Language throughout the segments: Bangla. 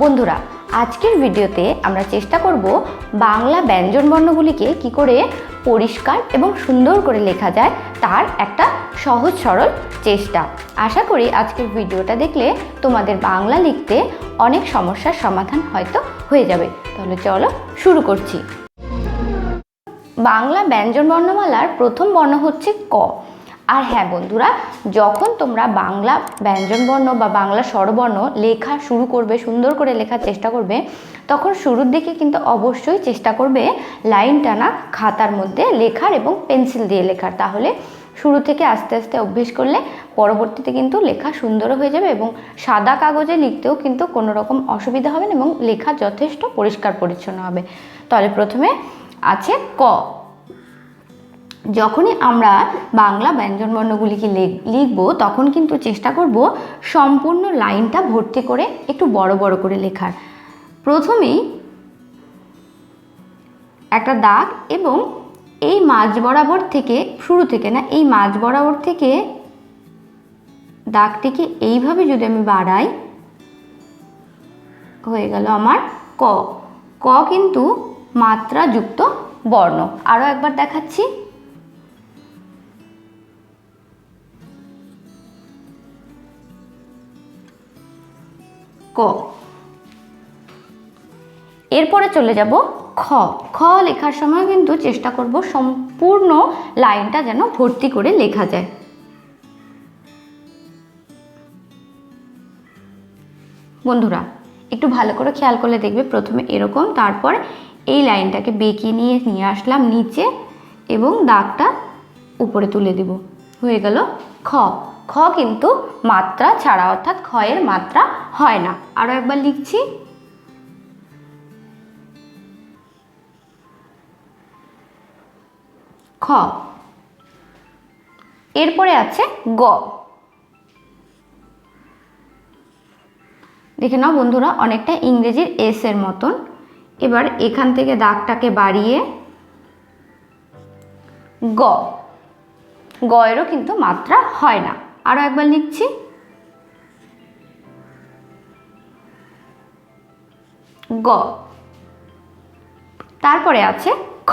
বন্ধুরা, আজকের ভিডিওতে আমরা চেষ্টা করব বাংলা ব্যঞ্জন বর্ণগুলিকে কি করে পরিষ্কার এবং সুন্দর করে লেখা যায় তার একটা সহজ সরল চেষ্টা। আশা করি আজকের ভিডিওটা দেখলে তোমাদের বাংলা লিখতে অনেক সমস্যার সমাধান হয়তো হয়ে যাবে। তাহলে চলো শুরু করছি। বাংলা ব্যঞ্জন বর্ণমালার প্রথম বর্ণ হচ্ছে ক। আর হ্যাঁ বন্ধুরা, যখন তোমরা বাংলা ব্যঞ্জন বর্ণ বা বাংলা স্বরবর্ণ লেখা শুরু করবে, সুন্দর করে লেখার চেষ্টা করবে, তখন শুরুর দিকে কিন্তু অবশ্যই চেষ্টা করবে লাইন টানা খাতার মধ্যে লেখার এবং পেন্সিল দিয়ে লেখার। তাহলে শুরু থেকে আস্তে আস্তে অভ্যেস করলে পরবর্তীতে কিন্তু লেখা সুন্দর হয়ে যাবে এবং সাদা কাগজে লিখতেও কিন্তু কোনো রকম অসুবিধা হবে না এবং লেখা যথেষ্ট পরিষ্কার পরিচ্ছন্ন হবে। তাহলে প্রথমে আছে ক। যখনই আমরা বাংলা ব্যঞ্জনবর্ণগুলিকে লিখব, তখন কিন্তু চেষ্টা করব সম্পূর্ণ লাইনটা ভর্তি করে একটু বড় বড় করে লেখার। প্রথমেই একটা দাগ এবং এই মাঝ বরাবর থেকে, শুরু থেকে না, এই মাঝ বরাবর থেকে দাগটিকে এইভাবে যদি আমি বাড়াই, হয়ে গেল আমার ক। ক কিন্তু মাত্রাযুক্ত বর্ণ। আরও একবার দেখাচ্ছি। ক। এরপরে চলে যাব খ। খ লেখার সময় কিন্তু চেষ্টা করব সম্পূর্ণ লাইনটা যেন ভর্তি করে লেখা যায়। বন্ধুরা, একটু ভালো করে খেয়াল করলে দেখবে প্রথমে এরকম, তারপর এই লাইনটাকে বেঁকিয়ে নিয়ে নিয়ে আসলাম নিচে এবং দাগটা উপরে তুলে দেব। হয়ে গেল খ। খ কিন্তু মাত্রা ছাড়া, অর্থাৎ খয়ের মাত্রা হয় না। আরও একবার লিখছি। খ। এরপরে আছে গ। দেখে নাও বন্ধুরা, অনেকটা ইংরেজির এস এর মতন। এবার এখান থেকে দাগটাকে বাড়িয়ে গ। গয়েরও কিন্তু মাত্রা হয় না। আরও একবার লিখছি। গ। তারপরে আছে খ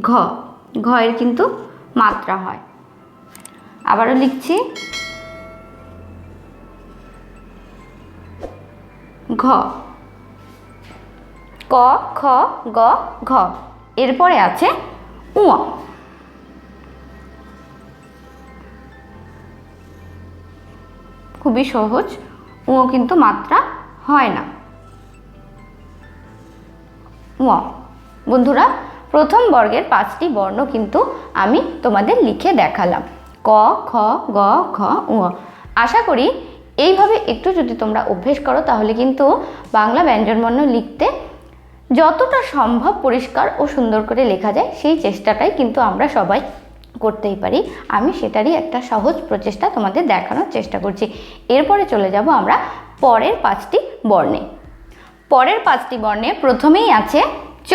ঘ। ঘয়ের কিন্তু মাত্রা হয়। আবারও লিখছি। ঘ। ক, খ, গ, ঘ। এরপরে আছে উ খুবই সহজ উ কিন্তু মাত্রা হয় না। উ বন্ধুরা, প্রথম বর্গের পাঁচটি বর্ণ কিন্তু আমি তোমাদের লিখে দেখালাম। ক, খ, গ খ উ আশা করি এইভাবে একটু যদি তোমরা অভ্যেস করো, তাহলে কিন্তু বাংলা ব্যঞ্জনবর্ণ লিখতে যতটা সম্ভব পরিষ্কার ও সুন্দর করে লেখা যায়, সেই চেষ্টাটাই কিন্তু আমরা সবাই করতেই পারি। আমি সেটারই একটা সহজ প্রচেষ্টা তোমাদের দেখানোর চেষ্টা করছি। এরপরে চলে যাব আমরা পরের পাঁচটি বর্ণে। পরের পাঁচটি বর্ণে প্রথমেই আছে চ।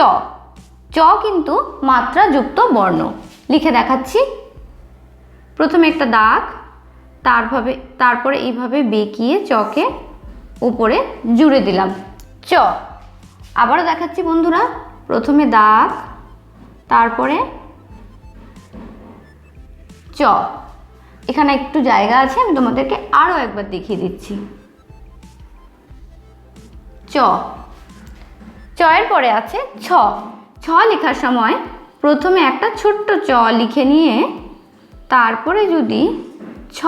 চ কিন্তু মাত্রাযুক্ত বর্ণ। লিখে দেখাচ্ছি। প্রথমে একটা দাগ, তারভাবে, তারপরে এইভাবে বেঁকিয়ে চকে উপরে জুড়ে দিলাম। চ। আবারও দেখাচ্ছি বন্ধুরা। প্রথমে দাগ, তারপরে চ এখানে একটু জায়গা আছে, আমি তোমাদেরকে আরও একবার দেখিয়ে দিচ্ছি। চ। চয়ের পরে আছে ছ। ছ লেখার সময় প্রথমে একটা ছোট্ট চ লিখে নিয়ে তারপরে যদি ছ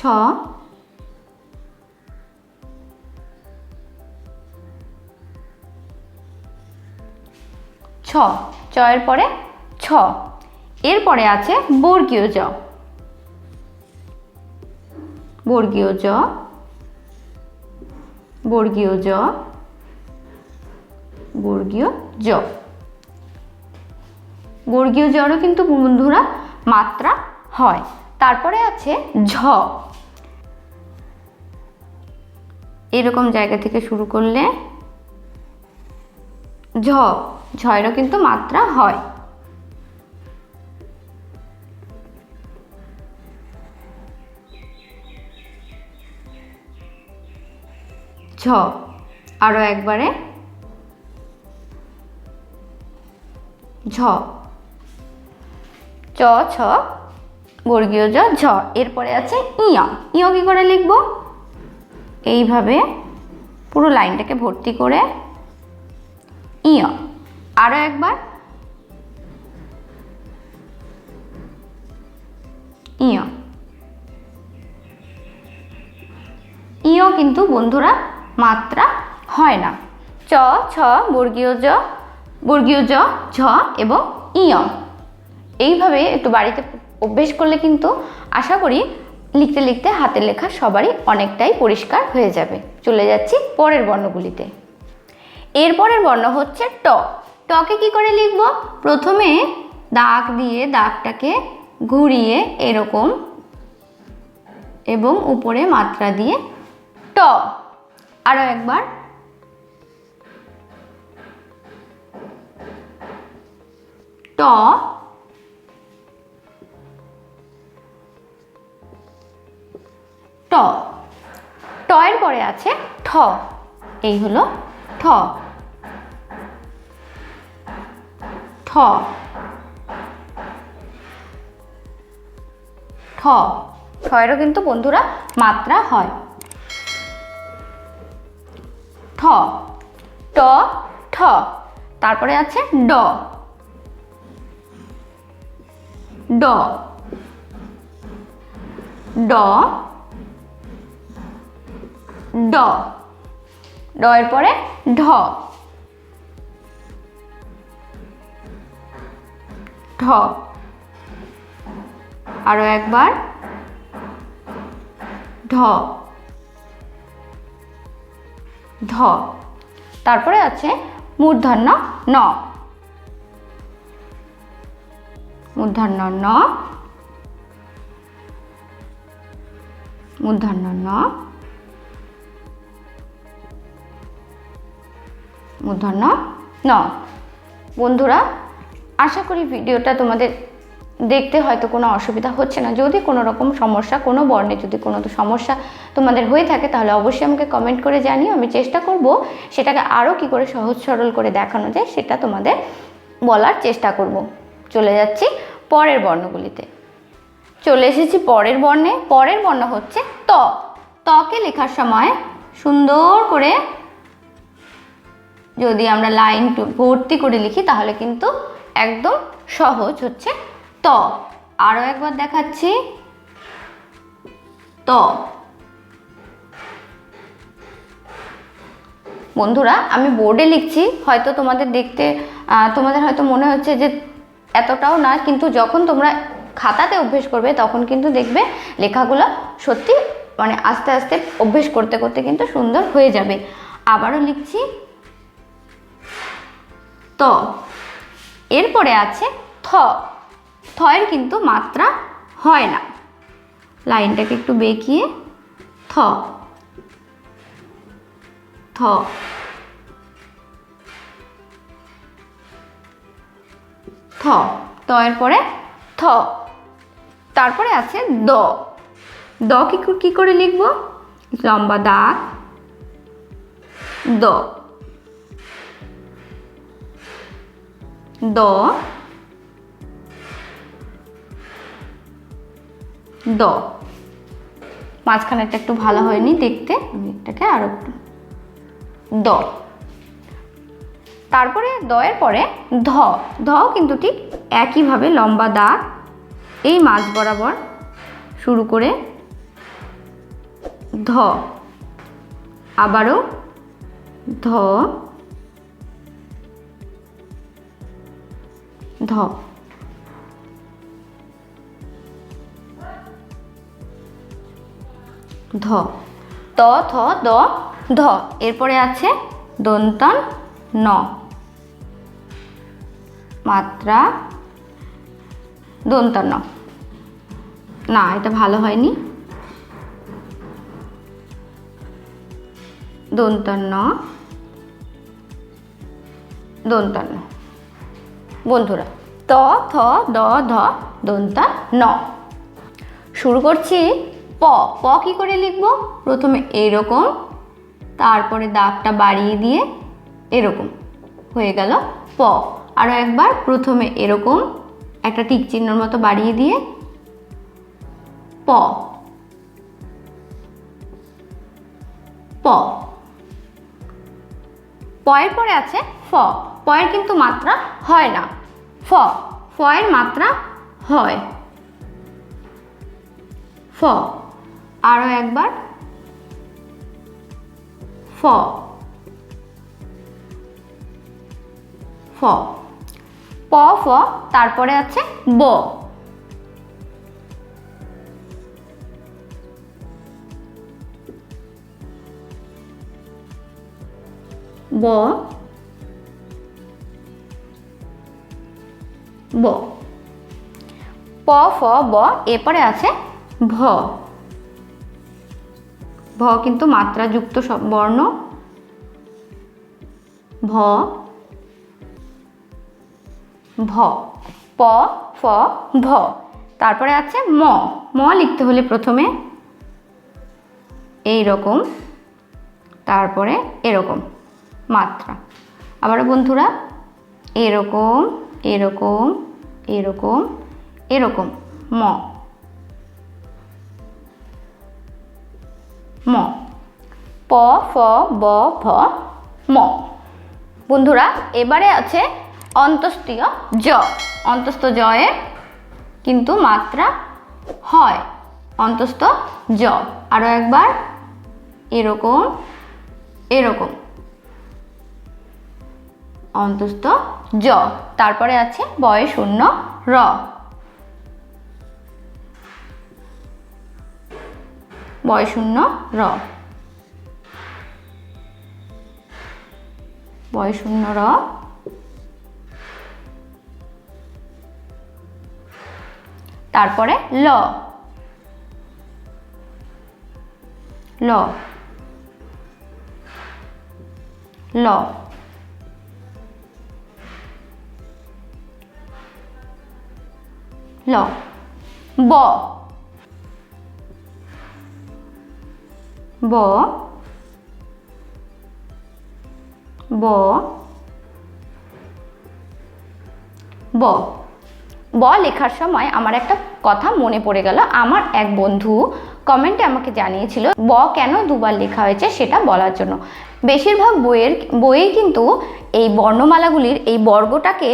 ছ। ছ চয়ের পরে ছ। এরপরে আছে বর্গীয় জ। বর্গীয় জ। বর্গীয় জ। বর্গীয় জ। বর্গীয় জড়ও কিন্তু বন্ধুরা মাত্রা হয়। তারপরে আছে ঝ। এরকম জায়গা থেকে শুরু করলে ঝ, ঝয়েরও কিন্তু মাত্রা হয়। ঝ আরও একবারে। ঝ, চ, ছ, বর্গীয় জ, ঝ। এরপরে আছে ইয়। ইয় কি করে লিখব? এইভাবে পুরো লাইনটাকে ভর্তি করে ইয়। আরও একবার। ইয়। ইও কিন্তু বন্ধুরা মাত্রা হয় না। চ, ছ, বর্গীয় জ বর্গীয় জ, ঝ এবং ইয়। এইভাবে একটু বাড়িতে অভ্যেস করলে কিন্তু আশা করি লিখতে লিখতে হাতের লেখা সবারই অনেকটাই পরিষ্কার হয়ে যাবে। চলে যাচ্ছি পরের বর্ণগুলিতে। এরপরের বর্ণ হচ্ছে ট। টকে কি করে লিখব? প্রথমে দাগ দিয়ে দাগটাকে ঘুরিয়ে এরকম এবং উপরে মাত্রা দিয়ে ট। আরও একবার। ট ট। ট এর পরে আছে ঠ। এই হলো ঠ। ঠ। ঠ। ঠ এরও কিন্তু বন্ধুরা মাত্রা হয়। ঠ। ট, ঠ। তারপরে আছে ড। ড। ড। ড। ড এর পরে ঢ। ঢ। আরও একবার। ঢ। ধ তারপরে আছে মূর্ধন্য ন। মূর্ধন্য ন। মূর্ধন্য ন। মূর্ধন্য ন বন্ধুরা, আশা করি ভিডিওটা তোমাদের দেখতে হয়তো কোনো অসুবিধা হচ্ছে না। যদি কোনো রকম সমস্যা, কোনো বর্ণে যদি কোনো সমস্যা তোমাদের হয়ে থাকে, তাহলে অবশ্যই আমাকে কমেন্ট করে জানিও। আমি চেষ্টা করব সেটাকে আরও কি করে সহজ সরল করে দেখানো যায়, সেটা তোমাদের বলার চেষ্টা করব। চলে যাচ্ছি পরের বর্ণগুলিতে। চলে এসেছি পরের বর্ণে। পরের বর্ণ হচ্ছে ত। তকে লেখার সময় সুন্দর করে যদি আমরা লাইন ভর্তি করে লিখি, তাহলে কিন্তু একদম সহজ হচ্ছে ত। আরও একবার দেখাচ্ছি। ত। বন্ধুরা, আমি বোর্ডে লিখছি, হয়তো তোমাদের দেখতে তোমাদের হয়তো মনে হচ্ছে যে এতটাও না, কিন্তু যখন তোমরা খাতাতে অভ্যেস করবে, তখন কিন্তু দেখবে লেখাগুলো সত্যি মানে আস্তে আস্তে অভ্যেস করতে করতে কিন্তু সুন্দর হয়ে যাবে। আবারও লিখছি ত। এরপরে আছে থ। থয়ের কিন্তু মাত্রা হয় না। লাইনটাকে একটু বেঁকিয়ে থ। থ। থ। ত এর পরে থ। তারপরে আছে দ। দ কি কর- কি করে লিখব? লম্বা দাগ। দ। দ দ। মাঝখানেরটা একটু ভালো হয়নি দেখতে, আমি এটাকে আরও একটু দ। তারপরে দয়ের পরে ধ। ধও কিন্তু ঠিক একইভাবে লম্বা দাগ এই মাছ বরাবর শুরু করে ধ। আবারও ধ। ধ। ধ। ত, থ, দ, ধ। এরপরে আছে দন্তন, ন। মাত্রা, দন্তন। ন না এটা ভালো হয়নি। দন্তন, ন। দন্তন। ন বন্ধুরা ত, থ দ ধ, দন্তা, ন। শুরু করছি প। প কি করে লিখব? প্রথমে এরকম, তারপরে দাগটা বাড়িয়ে দিয়ে এরকম। হয়ে গেল প। আরও একবার, প্রথমে এরকম, একটা টিক চিহ্নর মতো বাড়িয়ে দিয়ে প। প। পয়ের পরে আছে ফ। পয়ের কিন্তু মাত্রা হয় না। ফ ফয়ের মাত্রা হয়। ফ আরও একবার। ফ ফ, প, ফ, তারপরে আছে ব। ব ব। প, ফ, ব, এরপরে আছে ভ। ভ কিন্তু মাত্রাযুক্ত বর্ণ। ভ। ভ। প, ফ, ভ। তারপরে আছে ম। ম লিখতে হলে প্রথমে এই রকম তারপরে এরকম, মাত্রা। আবার বন্ধুরা, এরকম এরকম এরকম এরকম, ম। ম। প, ফ, ব, ভ, ম। বন্ধুরা, এবারে আছে অন্তস্তীয় জ। অন্তস্থ জয়ে কিন্তু মাত্রা হয়। অন্তস্থ জ। আরও একবার, এরকম এরকম। অন্তস্থ জ। তারপরে আছে বয় শূন্য র। বয় শূন্য র। বয় শূন্য র। তারপরে ল। ল। ল। ল। ব। ব। ব। ব। ব লেখার সময় আমার একটা কথা মনে পড়ে গেল। আমার এক বন্ধু কমেন্টে আমাকে জানিয়েছিল, ব কেন দুবার লেখা হয়েছে সেটা বলার জন্য? বেশিরভাগ বইয়ের বইয়ে কিন্তু এই বর্ণমালাগুলির এই বর্গটাকে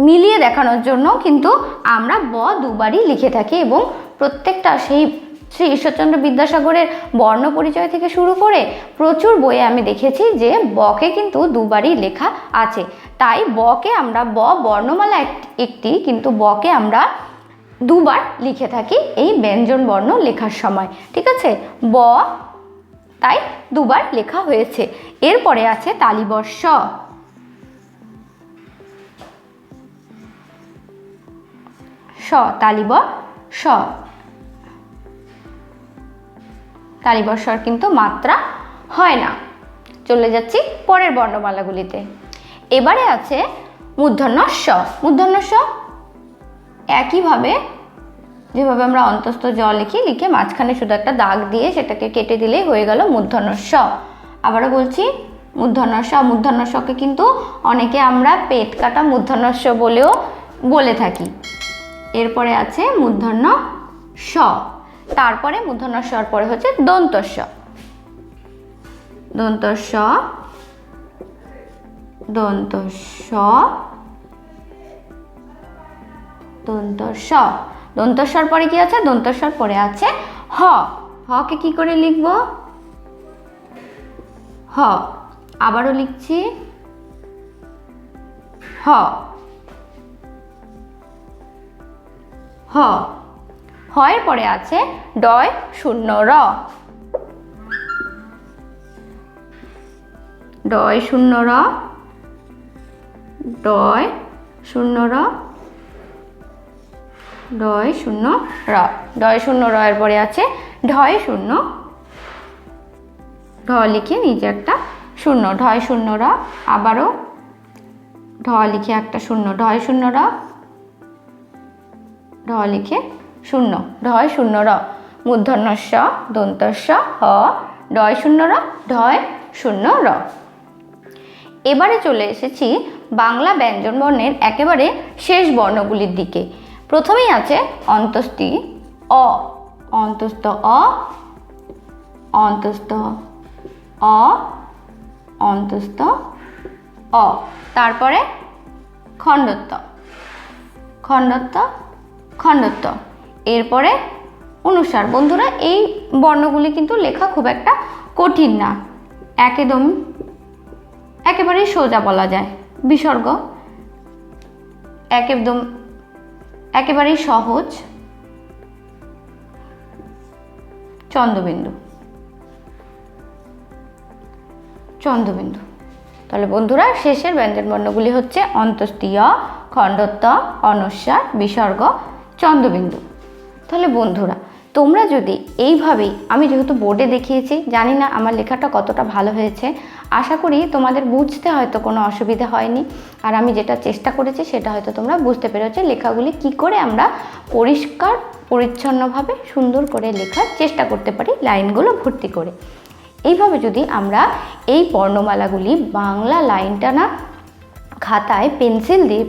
মিলিয়ে দেখানোর জন্য কিন্তু আমরা ব দুবারই লিখে থাকি এবং প্রত্যেকটা সেই শ্রী ঈশ্বরচন্দ্র বিদ্যাসাগরের বর্ণ পরিচয় থেকে শুরু করে প্রচুর বইয়ে আমি দেখেছি যে বকে কিন্তু দুবারই লেখা আছে। তাই বকে আমরা ব বর্ণমালা এক- একটি কিন্তু বকে আমরা দুবার লিখে থাকি এই ব্যঞ্জন বর্ণ লেখার সময়। ঠিক আছে? ব তাই দুবার লেখা হয়েছে। এরপরে আছে তালিবর্ষ। তালিব স। তালিবর্ষর কিন্তু মাত্রা হয় না। চলে যাচ্ছি পরের বর্ণমালাগুলিতে। এবারে আছে মূর্ধন্য স। মূর্ধন্য স একইভাবে যেভাবে আমরা অন্তস্থ জ লিখি, লিখে মাঝখানে শুধু একটা দাগ দিয়ে সেটাকে কেটে দিলেই হয়ে গেল মূর্ধন্য স। আবারও বলছি মূর্ধন্য স মূর্ধন্য সকে কিন্তু অনেকে আমরা পেট কাটা মূর্ধন্য স বলেও বলে থাকি। এরপরে আছে মূর্ধন্য স। তারপরে মূর্ধন্য স্বর, পরে হচ্ছে দন্তস্ব দন্তস্ব দন্তস্ব দন্তস্ব দন্তস্বর পরে কি আছে? দন্তস্বর পরে আছে হ। হকে কি করে লিখব? হ। আবারও লিখছি। হ। হ। হয়ের পরে আছে ডয় শূন্য র। ডয় শূন্য র। ডয় শূন্য র। ডয় শূন্য র। ডয় শূন্য র এর পরে আছে ঢয় শূন্য। ঢ লিখে নিচে একটা শূন্য, ঢয় শূন্য র, আবারও ঢ লিখে একটা শূন্য, ঢয় শূন্য র। ঢ লিখে শূন্য। ঢয় শূন্য র। মূর্ধন্যস্ব দন্তস্ব হ। ডয় শূন্য র ঢয় শূন্য র। এবারে চলে এসেছি বাংলা ব্যঞ্জন বর্ণের একেবারে শেষ বর্ণগুলির দিকে। প্রথমেই আছে অন্তস্তি অ। অন্তস্থ অ। অন্তস্থ অ। অন্তস্থ, অ। তারপরে খণ্ডত্ব। খণ্ডত্ব খণ্ডত্ব। এরপরে অনুসার। বন্ধুরা, এই বর্ণগুলি কিন্তু লেখা খুব একটা কঠিন না। একদম একেবারেই সোজা বলা যায়। বিসর্গ। একদম একেবারেই সহজ। চন্দ্রবিন্দু। চন্দ্রবিন্দু। তাহলে বন্ধুরা, শেষের ব্যঞ্জন বর্ণগুলি হচ্ছে অন্তস্তীয়, খণ্ডত্ব অনস্বার বিসর্গ চন্দ্রবিন্দু। তাহলে বন্ধুরা, তোমরা যদি এইভাবেই, আমি যেহেতু বোর্ডে দেখিয়েছি, জানি না আমার লেখাটা কতটা ভালো হয়েছে, আশা করি তোমাদের বুঝতে হয়তো কোনো অসুবিধা হয়নি। আর আমি যেটা চেষ্টা করেছি, সেটা হয়তো তোমরা বুঝতে পেরেছ লেখাগুলি কি করে আমরা পরিষ্কার, পরিচ্ছন্নভাবে সুন্দর করে লেখার চেষ্টা করতে পারি লাইনগুলো ভর্তি করে। এইভাবে যদি আমরা এই বর্ণমালাগুলি বাংলা লাইনটা না খাতায় পেন্সিল দিয়ে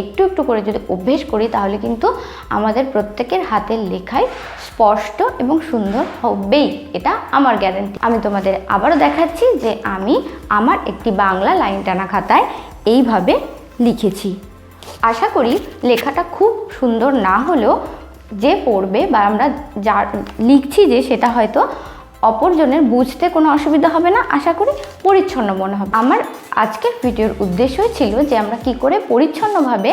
একটু একটু করে যদি অভ্যেস করি, তাহলে কিন্তু আমাদের প্রত্যেকের হাতের লেখায় স্পষ্ট এবং সুন্দর হবেই। এটা আমার গ্যারেন্টি আমি তোমাদের আবারও দেখাচ্ছি যে আমি আমার একটি বাংলা লাইন টানা খাতায় এইভাবে লিখেছি। আশা করি লেখাটা খুব সুন্দর না হলেও যে পড়বে বা আমরা যা লিখছি যে সেটা হয়তো অপরজনের বুঝতে কোনো অসুবিধা হবে না, আশা করি পরিচ্ছন্ন মনে হবে। আমার আজকের ভিডিওর উদ্দেশ্যই ছিল যে আমরা কি করে পরিচ্ছন্নভাবে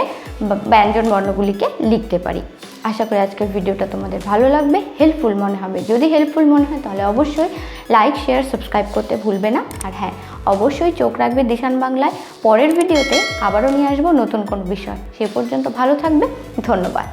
ব্যঞ্জন বর্ণগুলিকে লিখতে পারি। আশা করি আজকের ভিডিওটা তোমাদের ভালো লাগবে হেল্পফুল মনে হবে। যদি হেল্পফুল মনে হয় তাহলে অবশ্যই লাইক শেয়ার সাবস্ক্রাইব করতে ভুলবে না। আর হ্যাঁ অবশ্যই চোখ রাখবে দিশান বাংলায়। পরের ভিডিওতে আবারও নিয়ে আসব নতুন কোনো বিষয়। সে পর্যন্ত ভালো থাকবে, ধন্যবাদ।